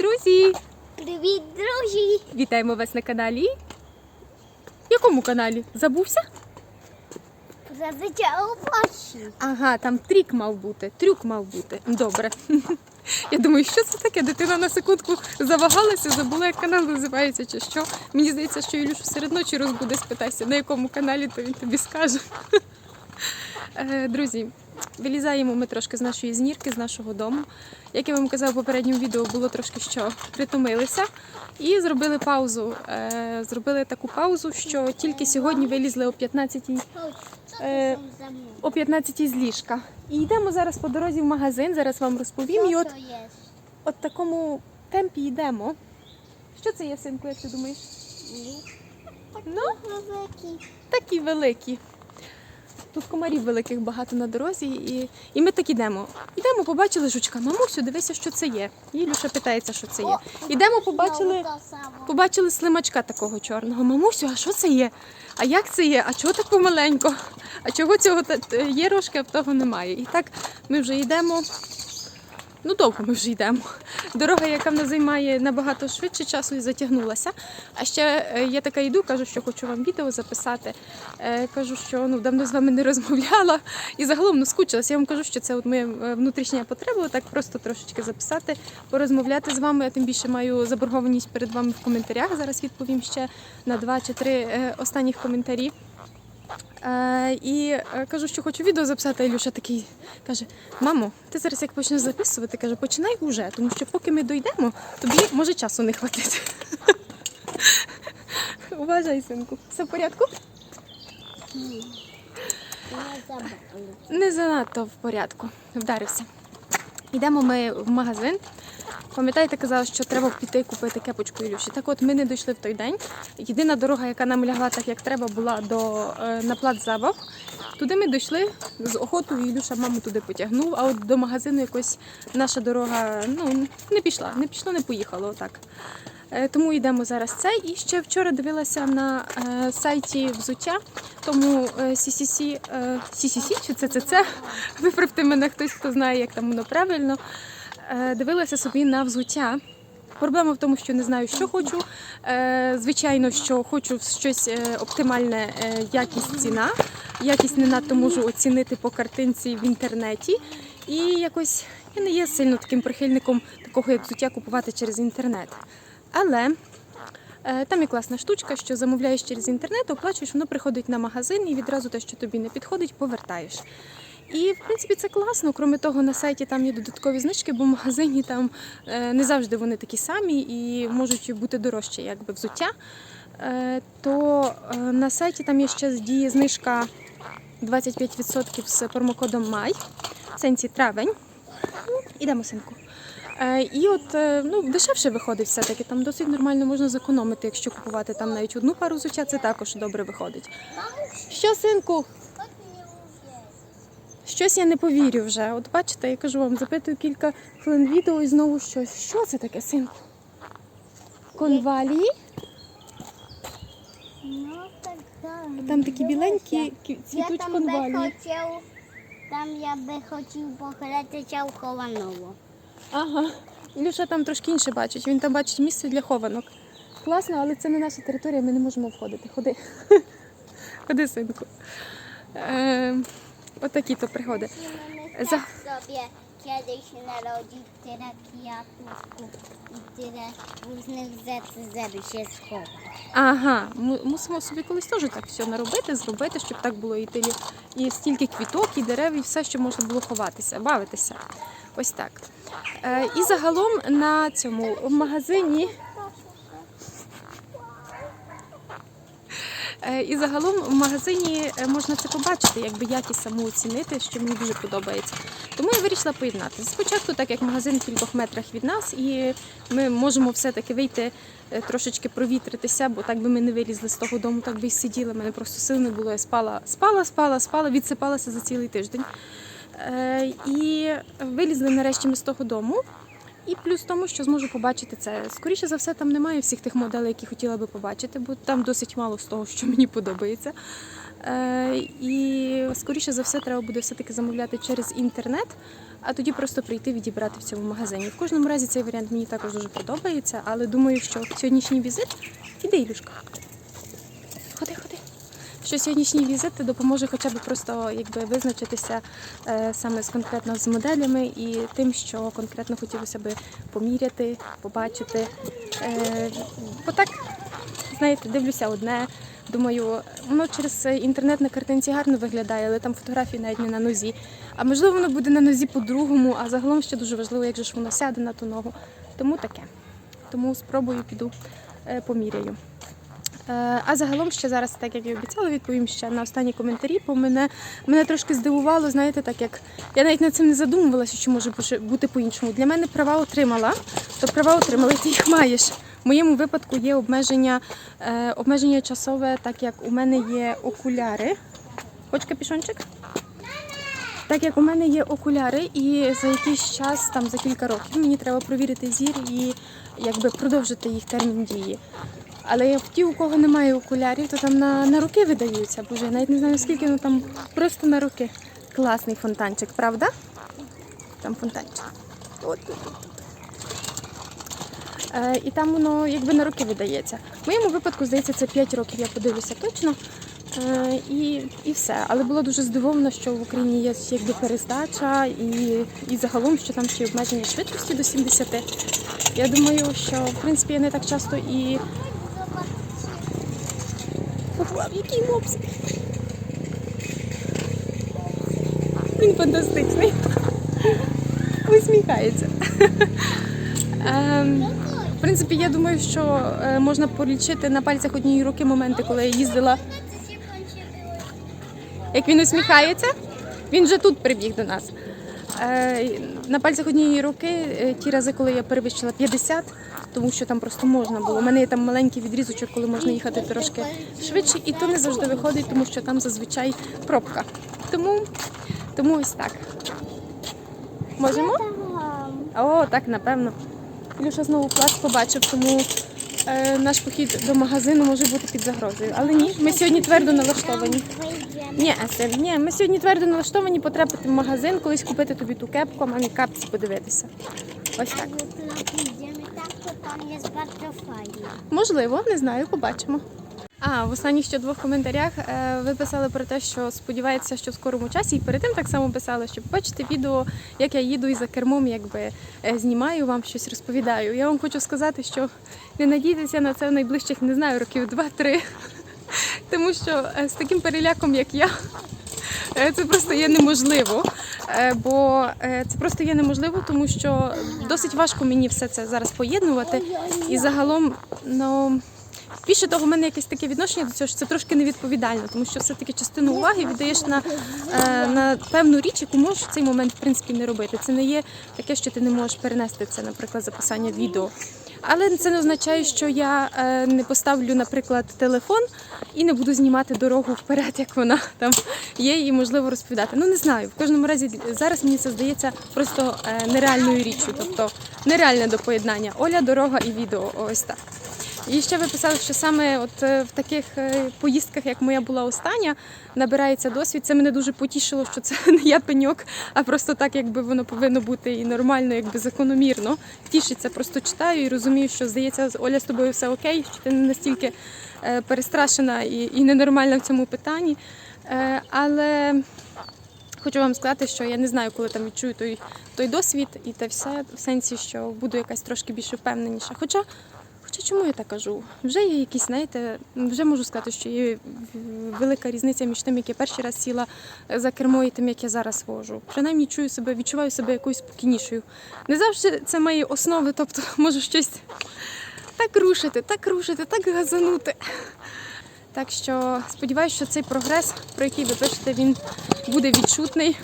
друзі! Привіт, друзі! Вітаємо вас на каналі. Якому каналі? Забувся? Зазвичай у. Ага, там трік мав бути, трюк мав бути. Добре. Я думаю, що це таке? Дитина на секундку завагалася, забула, як канал називається чи що. Мені здається, що Ілюшу серед ночі розбуде, спитайся, на якому каналі, то він тобі скаже. Е, Друзі, вилізаємо ми трошки з нашої знірки, з нашого дому. Як я вам казала в попередньому відео, було трошки що притомилися і зробили паузу. Е, Зробили таку паузу, що тільки сьогодні вилізли о 15-й Е, о 15 з ліжка. І йдемо зараз по дорозі в магазин. Зараз вам розповім. І от, от такому темпі йдемо. Що це є, синку, як ти думаєш? Ну, великий. такі великі. Тут комарів великих багато на дорозі, і, і ми так ідемо. Йдемо, побачили жучка. Мамусю, дивися, що це є. І Люша питається, що це є. Ідемо, побачили, побачили слимачка такого чорного. Мамусю, а що це є? А як це є? А чого так помаленько? А чого цього є рожки, а в того немає? І так ми вже йдемо. Ну, довго ми вже йдемо. Дорога, яка нас займає набагато швидше часу, і затягнулася. А ще е, я така йду, кажу, що хочу вам відео записати. Е, Кажу, що ну давно з вами не розмовляла і загалом ну, скучилася. Я вам кажу, що це от моя е, внутрішня потреба, так просто трошечки записати, порозмовляти з вами. Я тим більше маю заборгованість перед вами в коментарях. Зараз відповім ще на два чи три останніх коментарі. Е, і е, кажу, що хочу відео записати. а Ілюша такий каже: Мамо, ти зараз як почнеш записувати, каже, починай уже, тому що поки ми дійдемо, тобі може часу не хватити. Уважай, синку. Все в порядку? Не занадто в порядку. Вдарився. Йдемо ми в магазин. Пам'ятаєте, казала, що треба піти купити кепочку Ілюші. Так от ми не дійшли в той день. Єдина дорога, яка нам лягла так, як треба, була до е, на плац забав. Туди ми дійшли з охотою, Ілюша маму туди потягнув, а от до магазину якось наша дорога ну, не пішла, не пішло, не поїхало. Отак. Е, Тому йдемо зараз цей. І ще вчора дивилася на е, сайті взуття, тому е, CCC, е, CCC чи CCC, виправте мене хтось, хто знає, як там воно правильно. Е, Дивилася собі на взуття. Проблема в тому, що не знаю, що хочу. Е, Звичайно, що хочу щось е, оптимальне, якість ціна. Якість не надто можу оцінити по картинці в інтернеті. І якось я не є сильно таким прихильником такого, як взуття купувати через інтернет. Але там є класна штучка, що замовляєш через інтернет, оплачуєш, воно приходить на магазин і відразу те, що тобі не підходить, повертаєш. І в принципі це класно. Крім того, на сайті там є додаткові знижки, бо в магазині там е, не завжди вони такі самі і можуть бути дорожче, якби взуття. Е, То е, на сайті там є ще з дії знижка 25% з промокодом Май. В сенсі травень. Ідемо, синку. І от ну, дешевше виходить все-таки. Там досить нормально можна зекономити, якщо купувати там навіть одну пару взуття, це також добре виходить. Що, синку? Щось я не повірю вже. От бачите, я кажу вам, запитую кілька хвилин відео і знову щось. Що це таке, синку? Конвалії? Ну, так. Там такі біленькі кі- Я цвітуть там би конвалії. хотів, там я би хотів погратися в хованого. Ага. Ілюша там трошки інше бачить. Він там бачить місце для хованок. Класно, але це не наша територія, ми не можемо входити. Ходи. Ходи, синку. Е, отакі то пригоди. За... Kiedyś narodzić tyle kwiatów i tyle różnych rzeczy, żeby się schować. Ага, му- мусимо собі колись теж так все наробити, зробити, щоб так було і тилі, і стільки квіток, і дерев, і все, що можна було ховатися, бавитися. Ось так. Е, і загалом на цьому в магазині. І загалом в магазині е, можна це побачити, якби якість саму оцінити, що мені дуже подобається. Тому я вирішила поєднати. Спочатку, так як магазин в кількох метрах від нас, і ми можемо все-таки вийти е, трошечки провітритися, бо так би ми не вилізли з того дому, так би і сиділи. Мене просто сил не було. Я спала, спала, спала, спала, відсипалася за цілий тиждень. Е, І вилізли нарешті ми з того дому. І плюс тому, що зможу побачити це. Скоріше за все, там немає всіх тих моделей, які хотіла би побачити, бо там досить мало з того, що мені подобається. Е, і скоріше за все, треба буде все-таки замовляти через інтернет, а тоді просто прийти відібрати в цьому магазині. В кожному разі цей варіант мені також дуже подобається, але думаю, що сьогоднішній візит іде Ілюшка. Що сьогоднішній візит допоможе хоча б просто якби визначитися е, саме з конкретно з моделями і тим, що конкретно хотілося би поміряти, побачити. Е, бо так, знаєте, дивлюся одне. Думаю, воно через інтернет на картинці гарно виглядає, але там фотографії навіть не на нозі. А можливо, воно буде на нозі по-другому, а загалом ще дуже важливо, як же ж воно сяде на ту ногу. Тому таке. Тому спробую піду е, поміряю. Е, А загалом ще зараз, так як і обіцяла, відповім ще на останні коментарі, бо мене, мене трошки здивувало, знаєте, так як я навіть над цим не задумувалася, що може бути по-іншому. Для мене права отримала, то права отримала, ти їх маєш. В моєму випадку є обмеження, е, обмеження часове, так як у мене є окуляри. Хоч капішончик? Так як у мене є окуляри, і за якийсь час, там за кілька років, мені треба провірити зір і якби продовжити їх термін дії. Але як ті, у кого немає окулярів, то там на, на руки видаються. Боже, я навіть не знаю скільки, ну там просто на руки. Класний фонтанчик, правда? Там фонтанчик. От тут. Е, і там воно якби на руки видається. В моєму випадку, здається, це 5 років, я подивлюся точно. Е, і, і все. Але було дуже здивовано, що в Україні є якби перездача і, і загалом, що там ще й обмеження швидкості до 70. Я думаю, що в принципі я не так часто і Вау, який мопсик! Він фантастичний. Усміхається. Ем, в принципі, я думаю, що е, можна полічити на пальцях однієї руки моменти, коли я їздила. Як він усміхається, він вже тут прибіг до нас. Е, На пальцях однієї руки е, ті рази, коли я перевищила 50, тому що там просто можна було. У мене є там маленький відрізочок, коли можна їхати трошки швидше, і то не завжди виходить, тому що там зазвичай пробка. Тому, тому ось так. Можемо? О, так, напевно. Ілюша знову плац побачив, тому наш похід до магазину може бути під загрозою. Але ні, ми сьогодні твердо налаштовані. Ні, Асен, ні, ми сьогодні твердо налаштовані потрапити в магазин, колись купити тобі ту кепку, а мамі капці подивитися. Ось так. Можливо, не знаю, побачимо. А в останніх ще двох коментарях е, ви писали про те, що сподівається, що в скорому часі, і перед тим так само писали, що побачите відео, як я їду і за кермом, якби е, знімаю вам щось розповідаю. Я вам хочу сказати, що не надійтеся на це в найближчих, не знаю, років два-три. Тому що е, з таким переляком, як я, це просто є неможливо. Бо це просто є неможливо, тому що досить важко мені все це зараз поєднувати. І загалом, ну. Більше того, в мене якесь таке відношення до цього, що це трошки невідповідально, тому що все-таки частину уваги віддаєш на, е, на певну річ, яку можеш в цей момент в принципі не робити. Це не є таке, що ти не можеш перенести це, наприклад, записання відео. Але це не означає, що я е, не поставлю, наприклад, телефон і не буду знімати дорогу вперед, як вона там є, і можливо розповідати. Ну не знаю. В кожному разі зараз мені це здається просто е, нереальною річчю, тобто нереальне до поєднання. Оля, дорога і відео. Ось так. І ще ви писали, що саме от е, в таких е, поїздках, як моя була остання, набирається досвід. Це мене дуже потішило, що це не я пеньок, а просто так, якби воно повинно бути і нормально, якби закономірно. Тішиться, просто читаю і розумію, що здається, Оля з тобою все окей, що ти не настільки е, перестрашена і, і ненормальна в цьому питанні. Але хочу вам сказати, що я не знаю, коли там відчую той, той досвід і те все, в сенсі, що буду якась трошки більш впевненіша. Хоча Хоча чому я так кажу? Вже є якісь, знаєте, вже можу сказати, що є велика різниця між тим, як я перший раз сіла за кермо і тим, як я зараз вожу. Принаймні чую себе, відчуваю себе якоюсь спокійнішою. Не завжди це мої основи, тобто можу щось так рушити, так рушити, так газанути. Так що сподіваюся, що цей прогрес, про який ви пишете, він буде відчутний.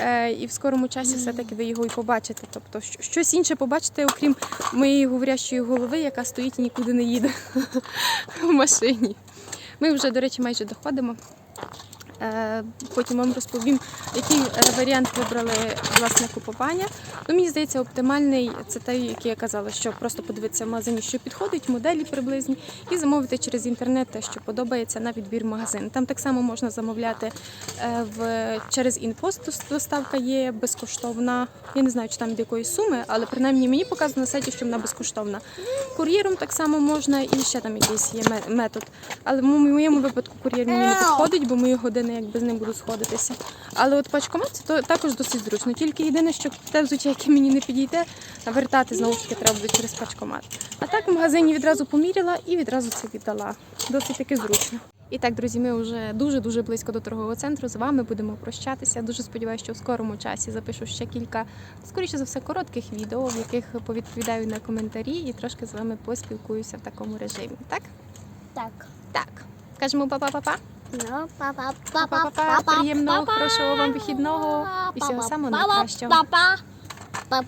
Е, І в скорому часі все-таки ви його і побачите. Тобто щось інше побачите, окрім моєї говорящої голови, яка стоїть і нікуди не їде в машині. Ми вже, до речі, майже доходимо. Е, Потім вам розповім, який е, варіант вибрали власне купування. Ну, мені здається, оптимальний це той, який я казала, що просто подивитися в магазині, що підходить, моделі приблизні, і замовити через інтернет те, що подобається на відбір магазин. Там так само можна замовляти е, в через інпост. Доставка є безкоштовна. Я не знаю, чи там від якої суми, але принаймні мені показано на сайті, що вона безкоштовна. Кур'єром так само можна, і ще там якийсь є метод. Але в моєму випадку кур'єр мені не підходить, бо мої години якби з ним будуть сходитися. Але от пачкомат це також досить зручно. Тільки єдине, що те взуття, яке мені не підійде, вертати знову ж таки треба буде через пачкомат. А так в магазині відразу поміряла і відразу це віддала. Досить таки зручно. І так, друзі, ми вже дуже дуже близько до торгового центру. З вами будемо прощатися. Дуже сподіваюся, що в скорому часі запишу ще кілька, скоріше за все, коротких відео, в яких повідповідаю на коментарі і трошки з вами поспілкуюся в такому режимі. Так? Так. Так. Кажемо па-па-па-па. Ну, папа, Па-па-па. Приємного, хорошого вам вихідного і всього самого найкращого. Папа. Папа.